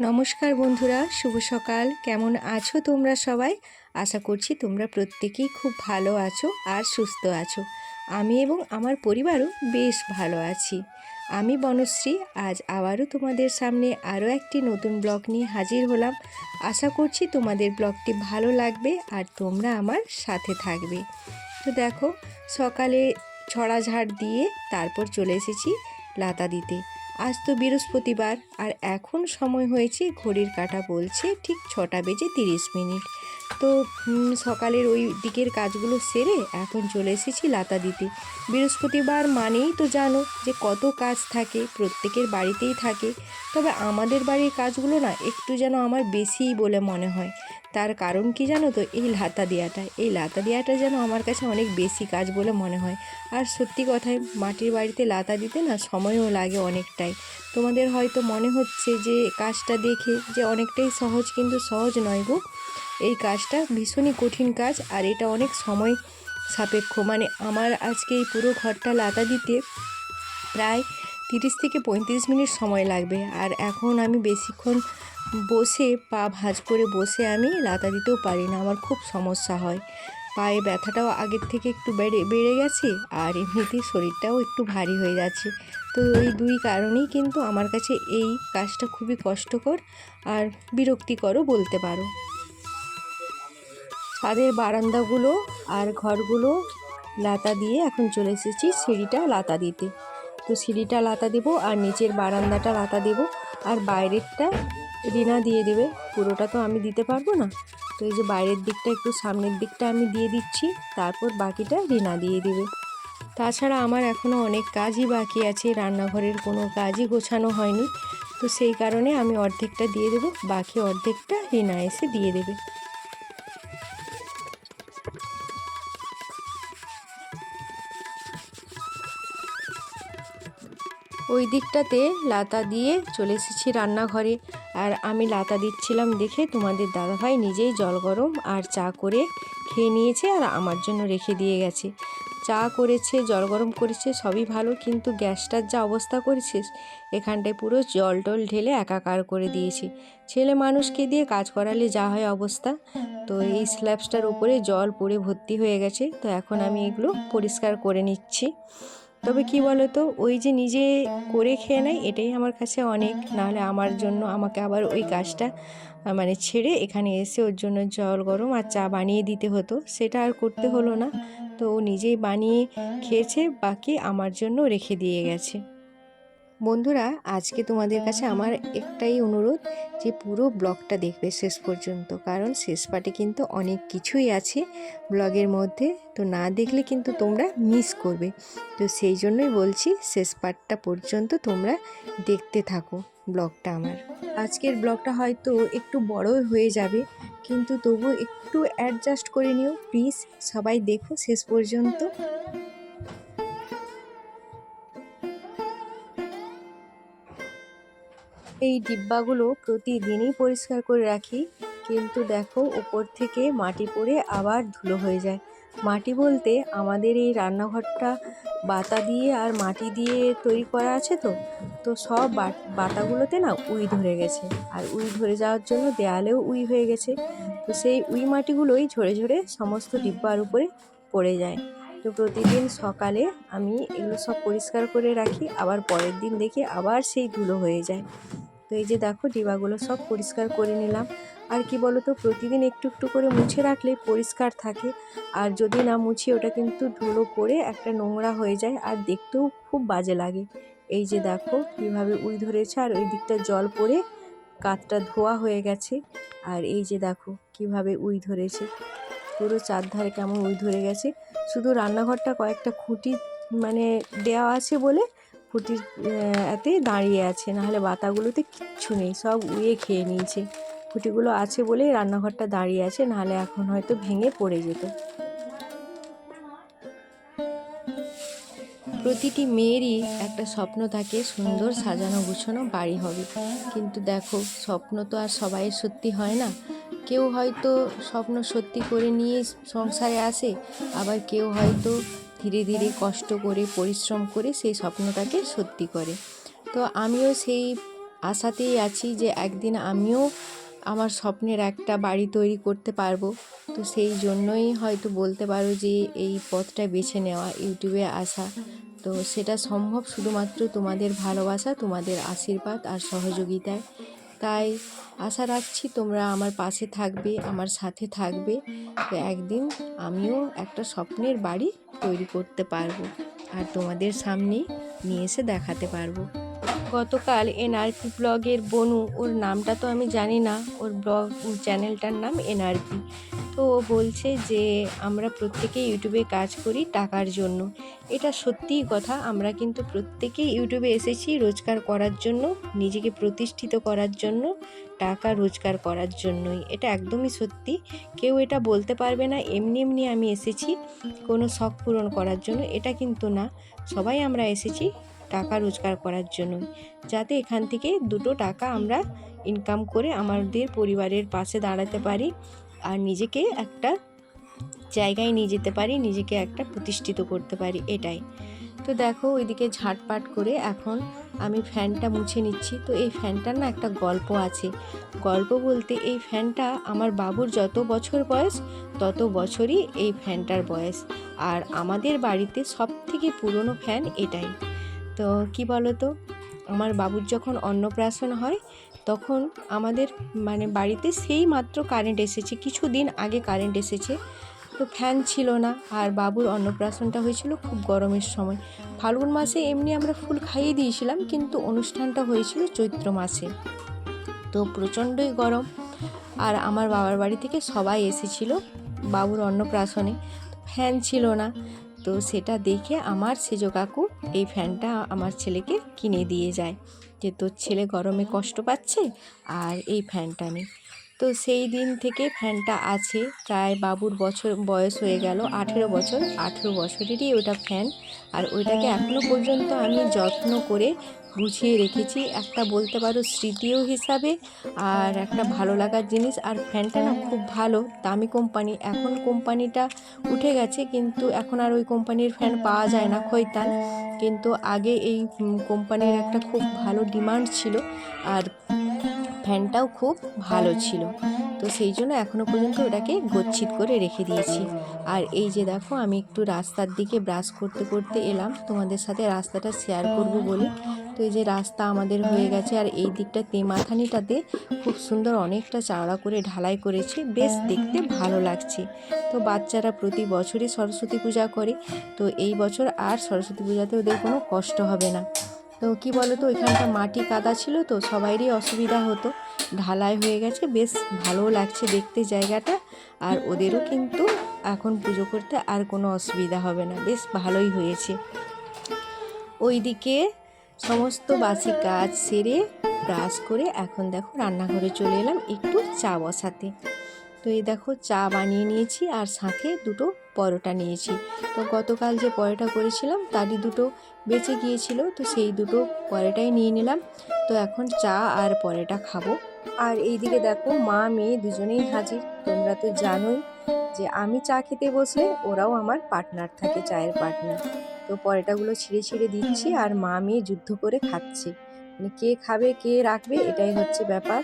নমস্কার বন্ধুরা, শুভ সকাল। কেমন আছো তোমরা সবাই? আশা করছি তোমরা প্রত্যেকেই খুব ভালো আছো আর সুস্থ আছো। আমি এবং আমার পরিবারও বেশ ভালো আছি। আমি বনশ্রী, আজ আবারও তোমাদের সামনে আরও একটি নতুন ব্লগ নিয়ে হাজির হলাম। আশা করছি তোমাদের ব্লগটি ভালো লাগবে আর তোমরা আমার সাথে থাকবে। তো দেখো, সকালে ছড়া ঝাড় দিয়ে তারপর চলে এসেছি লাতা দিতে। আজ তো বৃহস্পতিবার, আর এখন সময় হয়েছে ঘড়ির কাঁটা বলছে ঠিক ছটা বেজে তিরিশ মিনিট। তো সকালের ওই দিকের কাজগুলো সেরে এখন চলে এসেছি লাতা দিতে। বৃহস্পতিবার মানেই তো জানো যে কত কাজ থাকে, প্রত্যেকের বাড়িতেই থাকে। তবে আমাদের বাড়ির কাজগুলো না একটু যেন আমার বেশিই বলে মনে হয়। তার কারণ কি জানো তো? এই লাতা দেওয়াটা এই লাতা দেওয়াটা যেন আমার কাছে অনেক বেশি কাজ বলে মনে হয়। আর সত্যি কথায়, মাটির বাড়িতে লাতা দিতে না সময়ও লাগে অনেকটাই। তোমাদের হয়তো মনে হচ্ছে যে, কাজটা দেখে যে অনেকটাই সহজ, কিন্তু সহজ নয় গো। এই কাজটা ভীষণই কঠিন কাজ, আর এটা অনেক সময় সাপেক্ষ। মানে আমার আজকে এই পুরো ঘরটা লাতা দিতে প্রায় তিরিশ থেকে পঁয়ত্রিশ মিনিট সময় লাগবে। আর এখন আমি বেশিক্ষণ বসে পা ভাঁজ করে বসে আমি লাতা দিতেও পারি না, আমার খুব সমস্যা হয়। পায়ে ব্যথাটাও আগের থেকে একটু বেড়ে বেড়ে গেছে আর এমনিতেই শরীরটাও একটু ভারী হয়ে যাচ্ছে। তো এই দুই কারণেই কিন্তু আমার কাছে এই কাজটা খুবই কষ্টকর আর বিরক্তিকরও বলতে পারো। ছাদের বারান্দাগুলো আর ঘরগুলো লাতা দিয়ে এখন চলে এসেছি সিঁড়িটা লাতা দিতে। তো সিঁড়িটা লাতা দেবো আর নিচের বারান্দাটা লাতা দেবো আর বাইরেরটা রিনা দিয়ে দেবে। পুরোটা তো আমি দিতে পারব না। তো এই যে বাইরের দিকটা, একটু সামনের দিকটা আমি দিয়ে দিচ্ছি। তারপর বাকিটা রিনা দিয়ে দেবে। তাছাড়া আমার এখনও অনেক কাজই বাকি আছে। রান্নাঘরের কোনো কাজই গোছানো হয়নি। তো সেই কারণে আমি অর্ধেকটা দিয়ে দেবো। বাকি অর্ধেকটা রিনা এসে দিয়ে দেবে। ওই দিকটাতে লাতা দিয়ে চলে এসেছি রান্নাঘরে। আর আমি লাতা দিচ্ছিলাম দেখে তোমাদের দাদাভাই নিজেই জল গরম আর চা করে খেয়ে নিয়েছে আর আমার জন্য রেখে দিয়ে গেছে। চা করেছে, জল গরম করেছে, সবই ভালো, কিন্তু গ্যাসটার যা অবস্থা করেছে এখানটায় পুরো জল টল ঢেলে একাকার করে দিয়েছে। ছেলে মানুষকে দিয়ে কাজ করালে যা হয় অবস্থা। তো এই স্ল্যাবসটার উপরে জল পড়ে ভর্তি হয়ে গেছে, তো এখন আমি এগুলো পরিষ্কার করে নিচ্ছি। তবে কি বলো তো ওই যে নিজে করে খেয়ে নেয়, এটাই আমার কাছে অনেক। নাহলে আমার জন্য আমাকে আবার ওই কাজটা মানে ছেড়ে এখানে এসে ওর জন্য জল গরম আর চা বানিয়ে দিতে হতো। সেটা আর করতে হলো না। তো ও নিজেই বানিয়ে খেয়েছে, বাকি আমার জন্য রেখে দিয়ে গেছে। বন্ধুরা, আজকে তোমাদের কাছে আমার একটাই অনুরোধ যে পুরো ব্লগটা দেখবে শেষ পর্যন্ত। কারণ শেষ পার্টে কিন্তু অনেক কিছুই আছে ব্লগের মধ্যে, তো না দেখলে কিন্তু তোমরা মিস করবে। তো সেই জন্যই বলছি শেষ পার্টটা পর্যন্ত তোমরা দেখতে থাকো ব্লগটা আমার। আজকের ব্লগটা হয়তো একটু বড়ই হয়ে যাবে, কিন্তু তবু একটু অ্যাডজাস্ট করে নিও। প্লিজ সবাই দেখো শেষ পর্যন্ত। এই ডিব্বাগুলো প্রতিদিনই পরিষ্কার করে রাখি। কিন্তু দেখো ওপর থেকে মাটি পড়ে আবার ধুলো হয়ে যায়। মাটি বলতে আমাদের এই রান্নাঘরটা বাতা দিয়ে আর মাটি দিয়ে তৈরি করা আছে তো? তো সব বাতাগুলোতে না উই ধরে গেছে। আর উই ধরে যাওয়ার জন্য দেয়ালেও উই হয়ে গেছে। তো সেই উই মাটিগুলোই ঝরে ঝরে সমস্ত ডিব্বার উপরে পড়ে যায়। তো প্রতিদিন সকালে আমি এগুলো সব পরিষ্কার করে রাখি। আবার পরের দিন দেখি আবার সেই ধুলো হয়ে যায়। তো এই যে দেখো, ডিবাগুলো সব পরিষ্কার করে নিলাম। আর কি বলো তো প্রতিদিন একটু একটু করে মুছে রাখলে পরিষ্কার থাকে। আর যদি না মুছি, ওটা কিন্তু ধুলো পড়ে একটা নোংরা হয়ে যায় আর দেখতেও খুব বাজে লাগে। এই যে দেখো, কীভাবে উই ধরেছে আর ওই দিকটা জল পড়ে কাতটা ধোয়া হয়ে গেছে। আর এই যে দেখো, কীভাবে উই ধরেছে। পুরো চারধারে কেমন উই ধরে গেছে। শুধু রান্নাঘরটা কয়েকটা খুঁটি মানে দেওয়া আছে বলে খুঁটির এতে দাঁড়িয়ে আছে। নাহলে বাতাগুলোতে কিচ্ছু নেই, সব উয়ে খেয়ে নিয়েছে। খুঁটিগুলো আছে বলেই রান্নাঘরটা দাঁড়িয়ে আছে, নাহলে এখন হয়তো ভেঙে পড়ে যেত। প্রতিটি মেয়েরই একটা স্বপ্ন থাকে, সুন্দর সাজানো গুছানো বাড়ি হবে। কিন্তু দেখো, স্বপ্ন তো আর সবাইয়ের সত্যি হয় না। কেউ হয়তো স্বপ্ন সত্যি করে নিয়ে সংসারে আসে, আবার কেউ হয়তো ধীরে ধীরে কষ্ট করে, পরিশ্রম করে সেই স্বপ্নটাকে সত্যি করে। তো আমিও সেই আশাতেই আছি যে একদিন আমিও আমার স্বপ্নের একটা বাড়ি তৈরি করতে পারব। তো সেই জন্যই হয়তো বলতে পারো যে এই পথটা বেছে নেওয়া ইউটিউবে আসা। তো সেটা সম্ভব শুধুমাত্র তোমাদের ভালোবাসা, তোমাদের আশীর্বাদ আর সহযোগিতায়। তাই আশা রাখছি তোমরা আমার পাশে থাকবে, আমার সাথে থাকবে। তো একদিন আমিও একটা স্বপ্নের বাড়ি তৈরি করতে পারব আর তোমাদের সামনে নিয়ে এসে দেখাতে পারব। গতকাল এনআরপি ব্লগের বনু, ওর নামটা তো আমি জানি না, ওর ব্লগ, চ্যানেলটার নাম এনআরপি। তো ও বলছে যে, আমরা প্রত্যেকেই ইউটিউবে কাজ করি টাকার জন্য। এটা সত্যিই কথা। আমরা কিন্তু প্রত্যেকেই ইউটিউবে এসেছি রোজগার করার জন্য, নিজেকে প্রতিষ্ঠিত করার জন্য, টাকা রোজগার করার জন্যই। এটা একদমই সত্যি। কেউ এটা বলতে পারবে না। এমনি এমনি আমি এসেছি কোনো শখ পূরণ করার জন্য। এটা কিন্তু না। সবাই আমরা এসেছি টাকা রোজগার করার জন্যই। যাতে এখান থেকে দুটো টাকা আমরা ইনকাম করে আমাদের পরিবারের পাশে দাঁড়াতে পারি। আর নিজেকে একটা জায়গায় নিয়ে যেতে পারি, নিজেকে একটা প্রতিষ্ঠিত করতে পারি, এটাই। তো দেখো ওইদিকে ঝাটপাট করে এখন আমি ফ্যানটা মুছে নিচ্ছি। তো এই ফ্যানটার না একটা গল্প আছে। গল্প বলতে এই ফ্যানটা আমার বাবুর যত বছর বয়স, তত বছরই এই ফ্যানটার বয়স। আর আমাদের বাড়িতে সব থেকে পুরনো ফ্যান এটাই। তো কি বলো তো আমার বাবুর যখন অন্নপ্রাশন হয় তখন আমাদের মানে বাড়িতে সেই মাত্র কারেন্ট এসেছে কিছু দিন আগে কারেন্ট এসেছে। তো ফ্যান ছিল না, আর বাবুর অন্নপ্রাশনটা হয়েছিল খুব গরমের সময়। ফাল্গুন মাসে এমনি আমরা ফুল খাইয়ে দিয়েছিলাম, কিন্তু অনুষ্ঠানটা হয়েছিল চৈত্র মাসে। তো প্রচণ্ডই গরম, আর আমার বাবার বাড়ি থেকে সবাই এসেছিল বাবুর অন্নপ্রাশনে। ফ্যান ছিল না, তো সেটা দেখে আমার সেজো কাকু এই ফ্যানটা আমার ছেলেকে কিনে দিয়ে যায়। যে তোর ছেলে গরমে কষ্ট পাচ্ছে আর এই ফ্যানটা নেই তো সেই দিন থেকে ফ্যানটা আছে। প্রায় বাবুর বছর, বয়স হয়ে গেল, আঠেরো বছর, আঠেরো বছরেরই ওটা ফ্যান আর ওইটাকে এখনও পর্যন্ত আমি যত্ন করে গুছিয়ে রেখেছি। একটা বলতে পারো স্মৃতিও হিসাবে, আর একটা ভালো লাগার জিনিস। আর ফ্যানটা না খুব ভালো, দামি কোম্পানি এখন কোম্পানিটা উঠে গেছে, কিন্তু এখন আর ওই কোম্পানির ফ্যান পাওয়া যায় না, খৈতান। কিন্তু আগে এই কোম্পানির একটা খুব ভালো ডিমান্ড ছিল। আর ফ্যানটাও খুব ভালো ছিল। তো সেই জন্য এখনও পর্যন্ত ওটাকে গচ্ছিত করে রেখে দিয়েছি। আর এই যে দেখো, আমি একটু রাস্তার দিকে ব্রাশ করতে করতে এলাম। তোমাদের সাথে রাস্তাটা শেয়ার করব বলে। তো এই যে রাস্তা আমাদের হয়ে গেছে, আর এই দিকটা তেমাথানিটাতে খুব সুন্দর অনেকটা চাওড়া করে ঢালাই করেছে। বেশ দেখতে ভালো লাগছে। তো বাচ্চারা প্রতি বছরই সরস্বতী পূজা করে। তো এই বছর আর সরস্বতী পূজাতে ওদের কোনো কষ্ট হবে না। তো কি বলো তো ওইখানটা মাটি কাদা ছিল তো, সবাইরই অসুবিধা হতো। ঢালাই হয়ে গেছে, বেশ ভালোও লাগছে দেখতে জায়গাটা। আর ওদেরও কিন্তু এখন পুজো করতে আর কোনো অসুবিধা হবে না, বেশ ভালোই হয়েছে। ওইদিকে সমস্ত বাসি কাজ সেরে ব্রাশ করে এখন দেখো রান্নাঘরে চলে এলাম একটু চা বসাতে। তো এই দেখো চা বানিয়ে নিয়েছি আর সাথে দুটো পরোটা নিয়েছি। তো গতকাল যে পরোটা করেছিলাম, তারই দুটো বেঁচে গিয়েছিল, তো সেই দুটো পরোটাই নিয়ে নিলাম। তো এখন চা আর পরোটা খাব। আর এইদিকে দেখো, মা, মেয়ে দুজনেই হাজির। তোমরা তো জানোই যে আমি চা খেতে বসলে ওরাও আমার পার্টনার থাকে, চায়ের পার্টনার। তো পরোটাগুলো ছিঁড়ে ছিঁড়ে দিচ্ছি আর মা, মেয়ে যুদ্ধ করে খাচ্ছে। মানে কে খাবে, কে রাখবে, এটাই হচ্ছে ব্যাপার।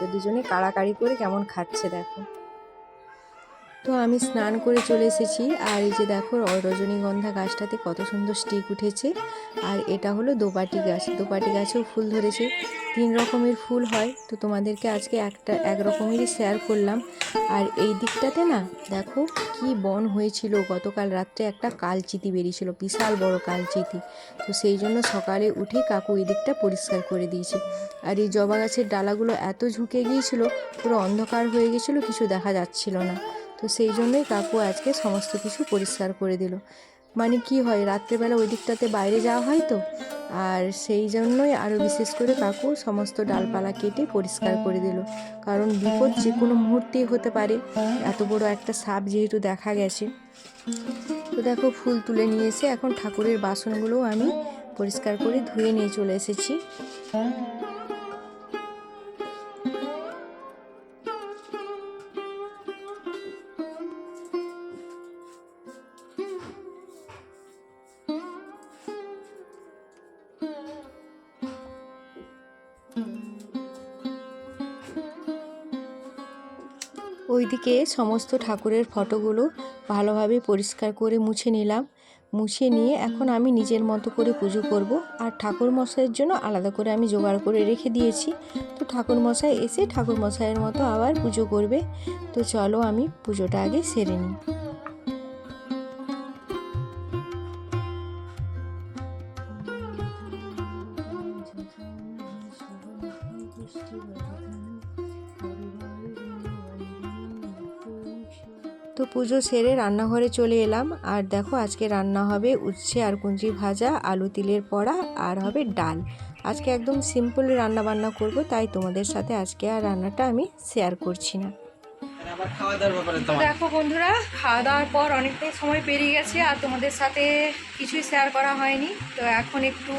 তো দুজনে কাড়াকাড়ি করে কেমন খাচ্ছে দেখো। তো আমি স্নান করে চলে এসেছি। আর এই যে দেখো রজনীগন্ধা গাছটাতে কত সুন্দর স্টিক উঠেছে। আর এটা হলো দোপাটি গাছ। দোপাটি গাছেও ফুল ধরেছে। তিন রকমের ফুল হয়। তো তোমাদেরকে আজকে একটা, এক রকমেরই শেয়ার করলাম। আর এই দিকটাতে না, দেখো কি বন হয়েছিল। গতকাল রাত্রে একটা কালচিতি বেরিয়েছিল, বিশাল বড় কালচিতি। তো সেই জন্য সকালে উঠে কাকু এই দিকটা পরিষ্কার করে দিয়েছে। আর এই জবা গাছের ডালাগুলো এত ঝুঁকে গিয়েছিল, পুরো অন্ধকার হয়ে গেছিল কিছু দেখা যাচ্ছিল না। তো সেই জন্যই কাকু আজকে সমস্ত কিছু পরিষ্কার করে দিল। মানে কি হয়, রাত্রেবেলা ওই দিকটাতে বাইরে যাওয়া হয় তো, আর সেই জন্যই আরও বিশেষ করে কাকু সমস্ত ডালপালা কেটে পরিষ্কার করে দিল। কারণ বিপদ যে কোনো মুহূর্তেই হতে পারে, এত বড় একটা সাপ যেহেতু দেখা গেছে। তো দেখো, ফুল তুলে নিয়ে এসে এখন ঠাকুরের বাসনগুলোও আমি পরিষ্কার করে ধুয়ে নিয়ে চলে এসেছি। ওইদিকে সমস্ত ঠাকুরের ফটোগুলো ভালোভাবে পরিষ্কার করে মুছে নিলাম। মুছে নিয়ে এখন আমি নিজের মতো করে পুজো করব আর ঠাকুর মশাইয়ের জন্য আলাদা করে আমি জোগাড় করে রেখে দিয়েছি। তো ঠাকুর মশাই এসে ঠাকুর মশাইয়ের মতো আবার পুজো করবে। তো চলো আমি পুজোটা আগে সেরে নিই। পুজো সেরে রান্নাঘরে চলে এলাম। আর দেখো, আজকে রান্না হবে উচ্ছে আর কুঞ্চি ভাজা, আলু তিলের পড়া আর হবে ডাল। আজকে একদম সিম্পল রান্না বান্না করব, তাই তোমাদের সাথে আজকে আর রান্নাটা আমি শেয়ার করছি না। দেখো বন্ধুরা খাওয়া দাওয়ার পর অনেকটাই সময় পেরিয়ে গেছে আর তোমাদের সাথে কিছুই শেয়ার করা হয়নি। তো এখন একটু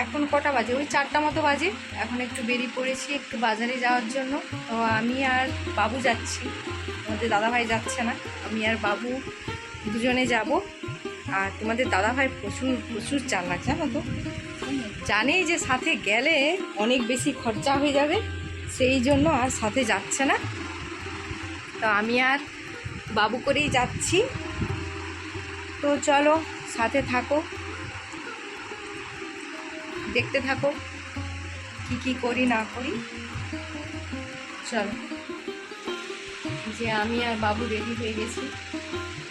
এখন কটা বাজে? ওই চারটা মতো বাজে। এখন একটু বেরিয়ে পড়েছি, একটু বাজারে যাওয়ার জন্য। তো আমি আর বাবু যাচ্ছি। তোমাদের দাদাভাই যাচ্ছে না। আমি আর বাবু দুজনে যাব। আর তোমাদের দাদাভাই প্রচুর প্রচুর চালাক, জানো তো? জানেই যে সাথে গেলে অনেক বেশি খরচা হয়ে যাবে। সেই জন্য আর সাথে যাচ্ছে না। তো আমি আর বাবু করেই যাচ্ছি। তো চলো, সাথে থাকো। দেখতে থাকো। কি কি করি, না করি। চলো। যে আমি আর বাবু রেডি হয়ে গেছি।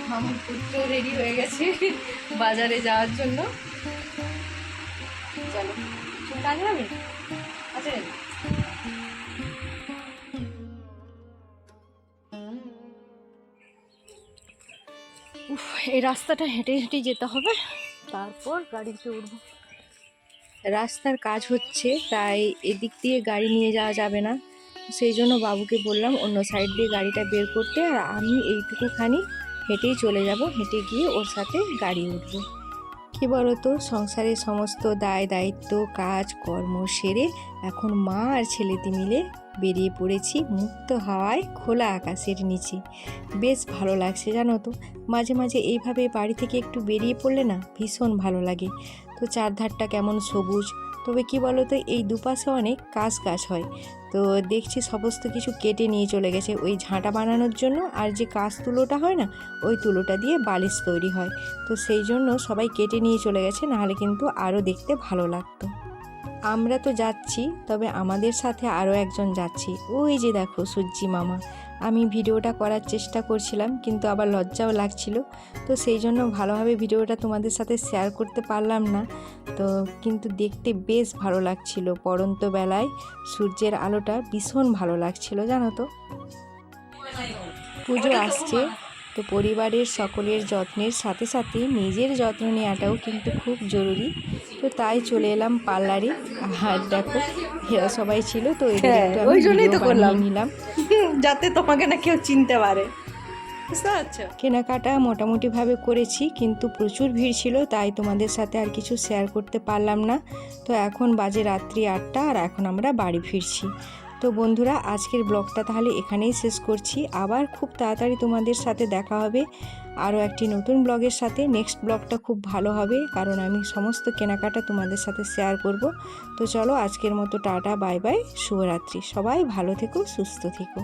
আমার পুত্র রেডি হয়ে গেছে বাজারে যাওয়ার জন্য। চলো। চুল কাটবে আমি আচ্ছা রে। উফ, এই রাস্তাটা হেঁটে হেঁটে যেতে হবে। তারপর গাড়িতে উঠবো। রাস্তার কাজ হচ্ছে, তাই এদিক দিয়ে গাড়ি নিয়ে যাওয়া যাবে না। সেই জন্য বাবুকে বললাম, অন্য সাইড দিয়ে গাড়িটা বের করতে, আর আমি এইটুকুখানি হেঁটেই চলে যাব, হেঁটে গিয়ে ওর সাথে গাড়ি উঠব। কি বলতো, সংসারের সমস্ত দায় দায়িত্ব, কাজ, কর্ম সেরে এখন মা আর ছেলেটি মিলে বেরিয়ে পড়েছি মুক্ত হাওয়ায় খোলা আকাশের নিচে। বেশ ভালো লাগছে জানো তো, মাঝে মাঝে এইভাবে বাড়ি থেকে একটু বেরিয়ে পড়লে না ভীষণ ভালো লাগে। তো চারধারটা কেমন সবুজ? তবে কি বলো তো এই দুপাশে অনেক কাজ গাছ হয়। তো দেখছি সমস্ত কিছু কেটে নিয়ে চলে গেছে। ওই ঝাঁটা বানানোর জন্য আর যে কাশ তুলোটা হয় না, ওই তুলোটা দিয়ে বালিশ তৈরি হয়। তো সেই জন্য সবাই কেটে নিয়ে চলে গেছে, নাহলে কিন্তু আরও দেখতে ভালো লাগতো। আমরা তো যাচ্ছি, তবে আমাদের সাথে আরও একজন যাচ্ছি। ওই যে দেখো সূর্যি মামা। আমি ভিডিওটা করার চেষ্টা করছিলাম কিন্তু আবার লজ্জাও লাগছিল। তো সেই জন্য ভালোভাবে ভিডিওটা তোমাদের সাথে শেয়ার করতে পারলাম না। তো কিন্তু দেখতে বেশ ভালো লাগছিল। পড়ন্ত বেলায় সূর্যের আলোটা ভীষণ ভালো লাগছিল জানো তো? পুজো আসছে। তো পরিবারের সকলের যত্নের সাথে সাথে নিজের যত্ন নেওয়াটাও কিন্তু খুব জরুরি। তো তাই চলে এলাম পার্লারে। আর দেখো এরা সবাই ছিল তো হ্যাঁ, ওই জন্যই তো করলাম। নিলাম। যাতে তোমাকে না কেউ চিনতে পারে। কেনাকাটা মোটামুটিভাবে করেছি কিন্তু প্রচুর ভিড় ছিল তাই তোমাদের সাথে আর কিছু শেয়ার করতে পারলাম না। তো এখন বাজে রাত্রি আটটা আর এখন আমরা বাড়ি ফিরছি। তো বন্ধুরা, আজকের ব্লগটা তাহলে এখানেই শেষ করছি। আবার খুব তাড়াতাড়ি তোমাদের সাথে দেখা হবে আরও একটি নতুন ব্লগের সাথে। নেক্সট ব্লগটা খুব ভালো হবে, কারণ আমি সমস্ত কেনাকাটা তোমাদের সাথে শেয়ার করব। তো চলো আজকের মতো টাটা বাই বাই শুভরাত্রি। সবাই ভালো থেকো, সুস্থ থেকো।